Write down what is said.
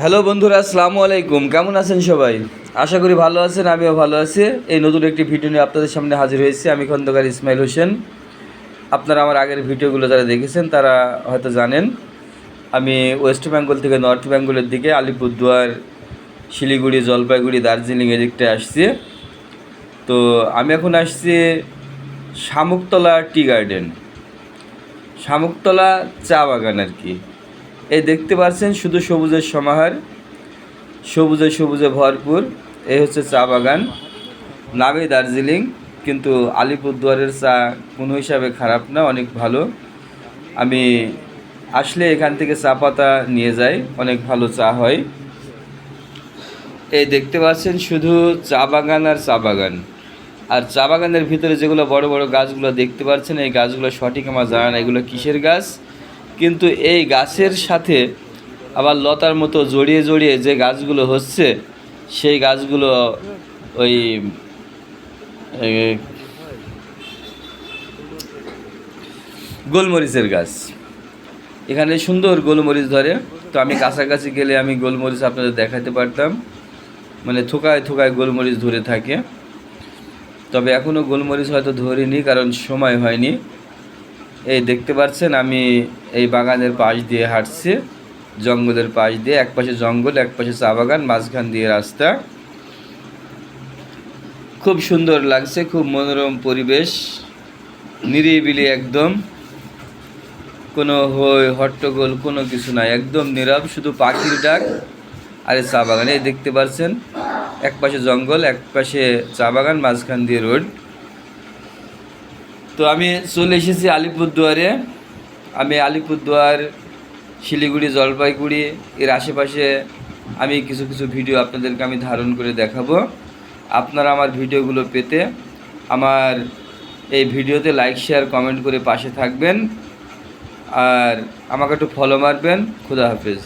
Hello বন্ধুরা, আসসালামু আলাইকুম। কেমন আছেন সবাই? আশা করি ভালো আছেন, আমিও ভালো আছি। এই নতুন একটি ভিডিও নিয়ে আপনাদের সামনে হাজির হয়েছি। আমি খন্দকার ইসমাইল হোসেন। আপনারা আমার আগের ভিডিওগুলো যারা দেখেছেন, তারা হয়তো জানেন, আমি ওয়েস্ট বেঙ্গল থেকে নর্থ বেঙ্গলের দিকে আলিপুরদুয়ার, শিলিগুড়ি, জলপাইগুড়ি, দার্জিলিং এদিকটায় আসছি। তো আমি এখন আসছি শামুকতলা টি গার্ডেন। শামুকতলা চা বাগান আর কি। এই দেখতে পাচ্ছেন শুধু সবুজের সমাহার, সবুজে সবুজে ভরপুর। এই হচ্ছে চা বাগান। নামে দার্জিলিং, কিন্তু আলিপুরদুয়ারের চা কোনো হিসাবে খারাপ না, অনেক ভালো। আমি আসলে এখান থেকে চা পাতা নিয়ে যাই, অনেক ভালো চা হয়। এই দেখতে পাচ্ছেন শুধু চা বাগান আর চা বাগান। আর চা বাগানের ভিতরে যেগুলো বড় বড় গাছগুলো দেখতে পাচ্ছেন, এই গাছগুলো সঠিক আমার জানা না এগুলো কিসের গাছ? কিন্তু এই গাছের সাথে আবার লতার মতো জড়িয়ে জড়িয়ে যে গাছগুলো হচ্ছে, সেই গাছগুলো ওই গোলমরিচের গাছ। এখানে সুন্দর গোলমরিচ ধরে। তো আমি কাছাকাছি গেলে আমি গোলমরিচ আপনাদের দেখাতে পারতাম। মানে থোকায় থোকায় গোলমরিচ ধরে থাকে। তবে এখনও গোলমরিচ হয়তো ধরিনি, কারণ সময় হয়নি। এই দেখতে পাচ্ছেন, আমি এই বাগানের পাশ দিয়ে হাঁটছি, জঙ্গলের পাশ দিয়ে। এক পাশে জঙ্গল, এক পাশে চা বাগান, মাঝখান দিয়ে রাস্তা। খুব সুন্দর লাগছে, খুব মনোরম পরিবেশ, নিরিবিলি একদম। কোনো হই, হট্টগোল, কোনো কিছু নাই, একদম নীরব, শুধু পাখির ডাক আর চা বাগান। এই দেখতে পাচ্ছেন, এক পাশে জঙ্গল, এক পাশে চা বাগান, মাঝখান দিয়ে রোড। তো আমি চলে এসেছি আলিপুরদুয়ারে। আমি আলিপুরদুয়ার, শিলিগুড়ি, জলপাইগুড়ি, এর আশেপাশে আমি কিছু কিছু ভিডিও আপনাদেরকে আমি ধারণ করে দেখাবো। আপনারা আমার ভিডিওগুলো পেতে আমার এই ভিডিওতে লাইক শেয়ার কমেন্ট করে পাশে থাকবেন। আর আমাকে একটু ফলো মারবেন। খুদা হাফেজ।